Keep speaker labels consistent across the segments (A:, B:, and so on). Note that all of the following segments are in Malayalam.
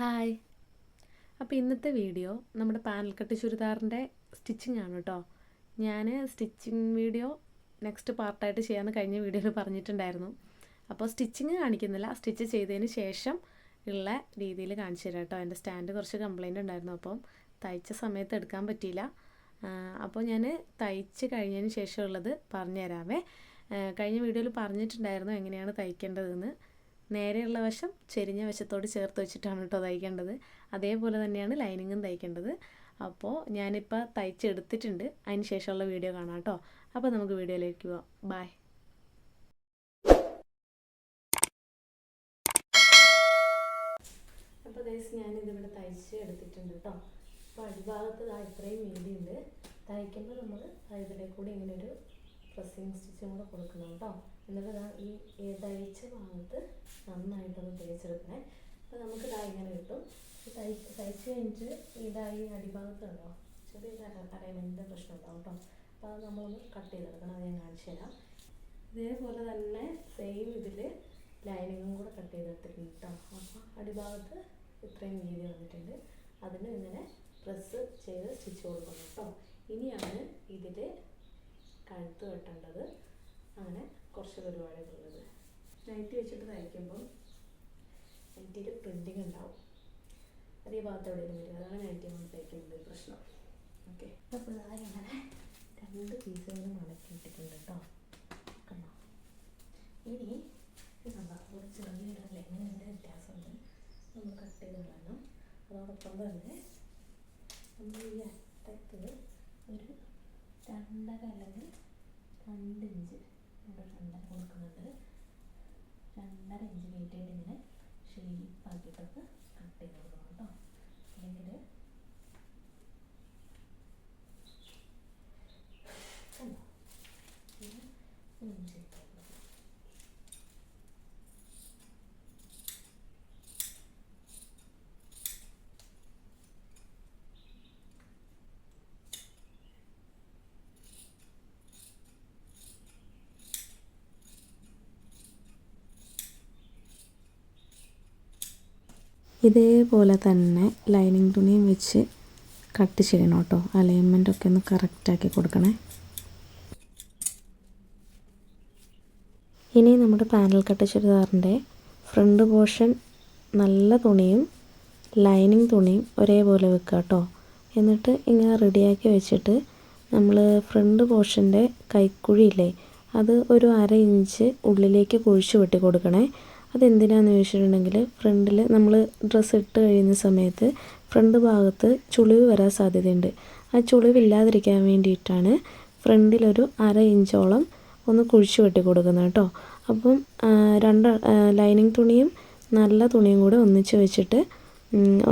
A: ഹായ്. അപ്പോൾ ഇന്നത്തെ വീഡിയോ നമ്മുടെ പാനൽ കട്ട് ചുരിദാറിന്റെ സ്റ്റിച്ചിങ് ആണ് കേട്ടോ ഞാൻ സ്റ്റിച്ചിങ് വീഡിയോ നെക്സ്റ്റ് പാർട്ടായിട്ട് ചെയ്യാമെന്ന് കഴിഞ്ഞ വീഡിയോയിൽ പറഞ്ഞിട്ടുണ്ടായിരുന്നു. അപ്പോൾ സ്റ്റിച്ചിങ് കാണിക്കുന്നില്ല. സ്റ്റിച്ച് ചെയ്തതിന് ശേഷം ഉള്ള രീതിയിൽ കാണിച്ചു തരാം കേട്ടോ എന്റെ സ്റ്റാൻഡ് കുറച്ച് കംപ്ലൈന്റ് ഉണ്ടായിരുന്നു. അപ്പം തയ്ച്ച സമയത്ത് എടുക്കാൻ പറ്റിയില്ല. അപ്പോൾ ഞാൻ തയ്ച്ച് കഴിഞ്ഞതിന് ശേഷമുള്ളത് പറഞ്ഞു തരാമേ കഴിഞ്ഞ വീഡിയോയിൽ പറഞ്ഞിട്ടുണ്ടായിരുന്നു എങ്ങനെയാണ് തയ്ക്കേണ്ടതെന്ന്. നേരെയുള്ള വശം ചെരിഞ്ഞ വശത്തോട് ചേർത്ത് വെച്ചിട്ടാണ് കേട്ടോ തയ്ക്കേണ്ടത്. അതേപോലെ തന്നെയാണ് ലൈനിങ്ങും തയ്ക്കേണ്ടത്. അപ്പോൾ ഞാനിപ്പോൾ തയ്ച്ചെടുത്തിട്ടുണ്ട്. അതിന് ശേഷമുള്ള വീഡിയോ കാണാം കേട്ടോ അപ്പോൾ നമുക്ക് വീഡിയോയിലേക്ക് പോവാം. ബായ്. അപ്പോൾ ഗൈസ് ഞാനിതിവിടെ തയ്ച്ച് എടുത്തിട്ടുണ്ട് കേട്ടോ അപ്പോൾ അടിഭാഗത്ത് ഇത്രയും വീതിയുണ്ട്. തയ്ക്കുമ്പോൾ നമ്മൾ ഇതിലെ കൂടി ഇങ്ങനെ ഒരു പ്രസ്സിങ് സ്റ്റിച്ചും കൂടെ കൊടുക്കണം കേട്ടോ. എന്നിട്ട് ഇതാ ഈ തയ്ച്ച ഭാഗത്ത് നന്നായിട്ടൊന്ന് തേച്ചെടുക്കണേ. അപ്പോൾ നമുക്ക് ഇതാ ഇങ്ങനെ കിട്ടും. തയ്ച്ച് തയ്ച്ച് കഴിഞ്ഞിട്ട് ഇതായി അടിഭാഗത്ത് കണ്ടോ? ചെറിയൊരു അലൈൻമെന്റിന്റെ പ്രശ്നം ഉണ്ടാവും കേട്ടോ. അപ്പോൾ അത് നമ്മളൊന്ന് കട്ട് ചെയ്തെടുക്കണം. അത് ഞാൻ കാണിച്ചു തരാം. ഇതേപോലെ തന്നെ സെയിം ഇതിൽ ലൈനിങ്ങും കൂടെ കട്ട് ചെയ്തെടുത്തിട്ടുണ്ട് കേട്ടോ. അപ്പോൾ അടിഭാഗത്ത് ഇത്രയും വീതി വന്നിട്ടുണ്ട്. അതിന് ഇങ്ങനെ പ്രസ് ചെയ്ത് സ്റ്റിച്ച് കൊടുക്കണം കേട്ടോ. ഇനിയാണ് ഇതിൽ കഴുത്ത് കെട്ടേണ്ടത് അങ്ങനെ കുറച്ച് പരിപാടികളുള്ളത്. നൈറ്റി വെച്ചിട്ട് തയ്ക്കുമ്പോൾ നൈറ്റിയിൽ പ്രിന്റിങ് ഉണ്ടാവും. അതേ ഭാഗത്ത് എവിടെയെങ്കിലും വരും. അതാണ് നൈറ്റി നമ്മൾ തയ്ക്കുന്നത് പ്രശ്നം. ഓക്കെ അപ്പോൾ ഇങ്ങനെ രണ്ട് പീസുകൾ മടക്കി ഇട്ടിട്ടുണ്ട് കേട്ടോ കണ്ടോ? ഇനി സംഭവം ചെറിയൊരു ലെങ്ങിന്റെ വ്യത്യാസമുണ്ട്. നമ്മൾ കട്ട് ചെയ്ത് കളയണം. അതോടൊപ്പം തന്നെ നമ്മൾ ഈ അറ്റത്ത് ഒരു രണ്ടര അല്ലെങ്കിൽ രണ്ട് ഇഞ്ച്. രണ്ടര കൊടുക്കുന്നുണ്ട് രണ്ടര ഇഞ്ച് നീട്ടിയിട്ട് ഇങ്ങനെ ഷേപ്പാക്കിയിട്ടൊക്കെ കട്ട് ചെയ്ത് കൊടുക്കണം കേട്ടോ. അല്ലെങ്കിൽ ഷേപ്പ് ഇതേപോലെ തന്നെ ലൈനിങ് തുണിയും വെച്ച് കട്ട് ചെയ്യണം കേട്ടോ. അലൈൻമെന്റ് ഒക്കെ ഒന്ന് കറക്റ്റാക്കി കൊടുക്കണേ. ഇനി നമ്മുടെ പാനൽ കട്ട് ചുരിദാറിന്റെ ഫ്രണ്ട് പോർഷൻ നല്ല തുണിയും ലൈനിങ് തുണിയും ഒരേപോലെ വെക്കുക കേട്ടോ. എന്നിട്ട് ഇങ്ങനെ റെഡിയാക്കി വെച്ചിട്ട് നമ്മൾ ഫ്രണ്ട് പോർഷന്റെ കൈക്കുഴിയില്ലേ അത് ഒരു അര ഇഞ്ച് ഉള്ളിലേക്ക് കുഴിച്ച് വെട്ടി കൊടുക്കണേ. അതെന്തിനാന്ന് ചോദിച്ചിട്ടുണ്ടെങ്കിൽ ഫ്രണ്ടിൽ നമ്മൾ ഡ്രസ്സ് ഇട്ട് കഴിയുന്ന സമയത്ത് ഫ്രണ്ട് ഭാഗത്ത് ചുളിവ് വരാൻ സാധ്യതയുണ്ട്. ആ ചുളിവില്ലാതിരിക്കാൻ വേണ്ടിയിട്ടാണ് ഫ്രണ്ടിലൊരു അര ഇഞ്ചോളം ഒന്ന് കുഴിച്ച് വെട്ടി കൊടുക്കുന്നത് കേട്ടോ. അപ്പം രണ്ട് ലൈനിങ് തുണിയും നല്ല തുണിയും കൂടെ ഒന്നിച്ച് വെച്ചിട്ട്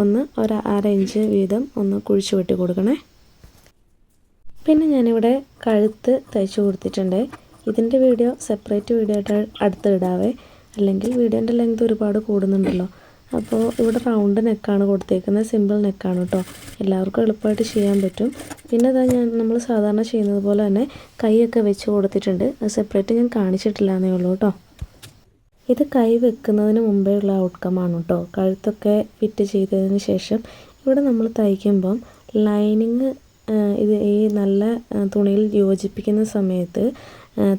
A: ഒന്ന് ഒരു അര ഇഞ്ച് വീതം ഒന്ന് കുഴിച്ച് വെട്ടി കൊടുക്കണേ. പിന്നെ ഞാനിവിടെ കഴുത്ത് തയ്ച്ചു കൊടുത്തിട്ടുണ്ട്. ഇതിന്റെ വീഡിയോ സെപ്പറേറ്റ് വീഡിയോ ആയിട്ട് അടുത്ത് ഇടാവേ. അല്ലെങ്കിൽ വീഡിയോന്റെ ലെങ്ത് ഒരുപാട് കൂടുന്നുണ്ടല്ലോ. അപ്പോൾ ഇവിടെ റൗണ്ട് നെക്കാണ് കൊടുത്തേക്കുന്നത് സിമ്പിൾ നെക്കാണ് കേട്ടോ എല്ലാവർക്കും എളുപ്പമായിട്ട് ചെയ്യാൻ പറ്റും. പിന്നെ അതാ ഞാൻ നമ്മൾ സാധാരണ ചെയ്യുന്നത് പോലെ തന്നെ കൈയൊക്കെ വെച്ച് കൊടുത്തിട്ടുണ്ട്. അത് സെപ്പറേറ്റ് ഞാൻ കാണിച്ചിട്ടില്ല എന്നേ ഉള്ളൂ കേട്ടോ ഇത് കൈ വെക്കുന്നതിന് മുമ്പേ ഉള്ള ഔട്ട്കമാണ് കേട്ടോ കഴുത്തൊക്കെ ഫിറ്റ് ചെയ്തതിന് ശേഷം ഇവിടെ നമ്മൾ തയ്ക്കുമ്പം ലൈനിങ് ഇത് ഈ നല്ല തുണിയിൽ യോജിപ്പിക്കുന്ന സമയത്ത്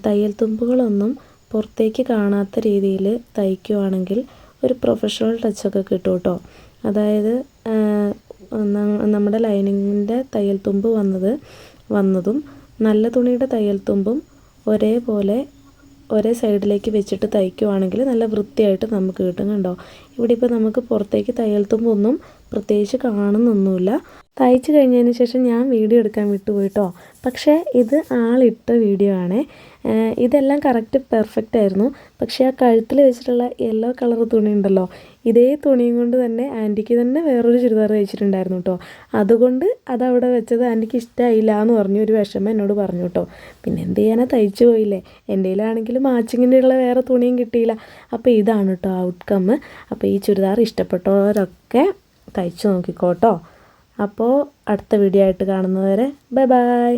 A: തയ്യൽ തുമ്പുകളൊന്നും പുറത്തേക്ക് കാണാത്ത രീതിയിൽ തയ്ക്കുവാണെങ്കിൽ ഒരു പ്രൊഫഷണൽ ടച്ചൊക്കെ കിട്ടും കേട്ടോ അതായത് നമ്മുടെ ലൈനിങ്ങിന്റെ തയ്യൽ തുമ്പ് വന്നത് വന്നതും നല്ല തുണിയുടെ തയ്യൽ തുമ്പും ഒരേപോലെ ഒരേ സൈഡിലേക്ക് വെച്ചിട്ട് തയ്ക്കുവാണെങ്കിൽ നല്ല വൃത്തിയായിട്ട് നമുക്ക് കിട്ടും കണ്ടോ. ഇവിടെ ഇപ്പോൾ നമുക്ക് പുറത്തേക്ക് തയ്യൽ തുമ്പൊന്നും പ്രത്യേകിച്ച് കാണുന്നൊന്നുമില്ല. തയ്ച്ച് കഴിഞ്ഞതിന് ശേഷം ഞാൻ വീഡിയോ എടുക്കാൻ വിട്ടുപോയിട്ടോ. പക്ഷേ ഇത് ആളിട്ട വീഡിയോ ആണ്. ഇതെല്ലാം കറക്റ്റ് പെർഫെക്റ്റ് ആയിരുന്നു. പക്ഷേ ആ കഴുത്തിൽ വെച്ചിട്ടുള്ള യെല്ലോ കളർ തുണി ഉണ്ടല്ലോ ഇതേ തുണിയും കൊണ്ട് തന്നെ ആന്റിക്ക് തന്നെ വേറൊരു ചുരിദാർ തയ്ച്ചിട്ടുണ്ടായിരുന്നു കേട്ടോ. അതുകൊണ്ട് അതവിടെ വെച്ചത് ആന്റിക്ക് ഇഷ്ടമായില്ല എന്ന് പറഞ്ഞു ഒരു വിഷമം എന്നോട് പറഞ്ഞു കേട്ടോ. പിന്നെ എന്ത് ചെയ്യാനാ തയ്ച്ചു പോയില്ലേ. എന്റെ കയ്യിലാണെങ്കിൽ മാച്ചിങ്ങിന്റെ ഉള്ള വേറെ തുണിയും കിട്ടിയില്ല. അപ്പോൾ ഇതാണ് കേട്ടോ ഔട്ട്കം അപ്പോൾ ഈ ചുരിദാർ ഇഷ്ടപ്പെട്ടവരൊക്കെ തയ്ച്ചു നോക്കിക്കോട്ടോ അപ്പോൾ അടുത്ത വീഡിയോ ആയിട്ട് കാണുന്നവരെ ബൈ ബൈ.